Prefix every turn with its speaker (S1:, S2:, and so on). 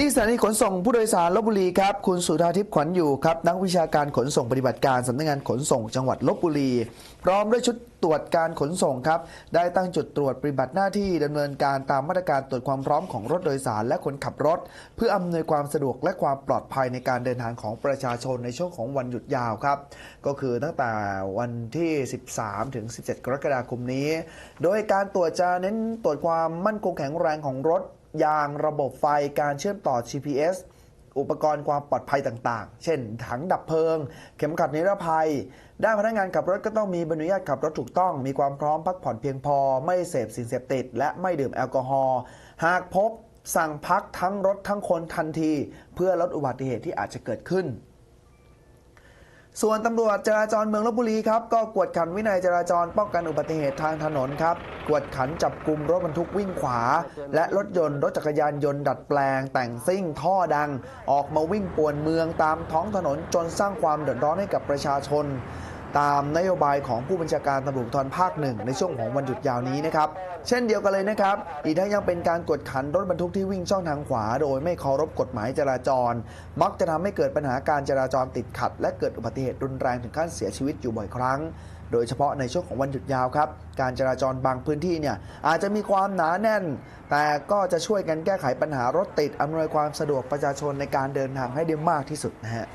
S1: ที่สถานีขนส่งผู้โดยสารลบบุรีครับ คุณสุธาทิพย์ขวัญอยู่ครับ นักวิชาการขนส่งปฏิบัติการสำนักงานขนส่งจังหวัดลบบุรี พร้อมด้วยชุดตรวจการขนส่งครับ ได้ตั้งจุดตรวจปฏิบัติหน้าที่ดำเนินการตามมาตรการตรวจความพร้อมของรถโดยสารและคนขับรถ เพื่ออำนวยความสะดวกและความปลอดภัยในการเดินทางของประชาชนในช่วงของวันหยุดยาวครับ ก็คือตั้งแต่วันที่ 13 ถึง 17 กรกฎาคมนี้ โดยการตรวจจะเน้นตรวจความมั่นคงแข็งแรงของรถ ยางระบบไฟการเชื่อมต่อ GPS อุปกรณ์ความปลอดภัยต่างๆ เช่น ถังดับเพลิง เข็มขัดนิรภัย ด้านพนักงานขับรถก็ต้องมีใบอนุญาตขับรถถูกต้อง มีความพร้อมพักผ่อนเพียงพอ ไม่เสพสิ่งเสพติด และไม่ดื่มแอลกอฮอล์ หากพบสั่งพักทั้งรถทั้งคนทันที เพื่อลดอุบัติเหตุที่อาจจะเกิดขึ้น ส่วนตำรวจจราจรเมืองลบบุรีครับก็กวดขันวินัยจราจรป้องกันอุบัติเหตุทางถนนครับกวดขันจับกลุ่มรถบรรทุกวิ่งขวา และรถยนต์รถจักรยานยนต์ดัดแปลง แต่งซิ่งท่อดัง ออกมาวิ่งป่วนเมืองตามท้องถนนจนสร้างความเดือดร้อนให้กับประชาชน ตามนโยบายของผู้บัญชาการตำรวจภูธรภาคหนึ่งในช่วงของวันหยุดยาวนี้นะครับเช่นเดียวกันเลยนะครับ อีกทั้งยังเป็นการกดขันรถบรรทุกที่วิ่งช่องทางขวา โดยไม่เคารพกฎหมายจราจร มักจะทำให้เกิดปัญหาการจราจรติดขัด และเกิดอุบัติเหตุรุนแรงถึงขั้นเสียชีวิตอยู่บ่อยครั้ง โดยเฉพาะในช่วงของวันหยุดยาวครับ การจราจรบางพื้นที่เนี่ยอาจจะมีความหนาแน่น แต่ก็จะช่วยกันแก้ไขปัญหารถติดอำนวยความสะดวกประชาชนในการเดินทางให้ได้มากที่สุดนะฮะ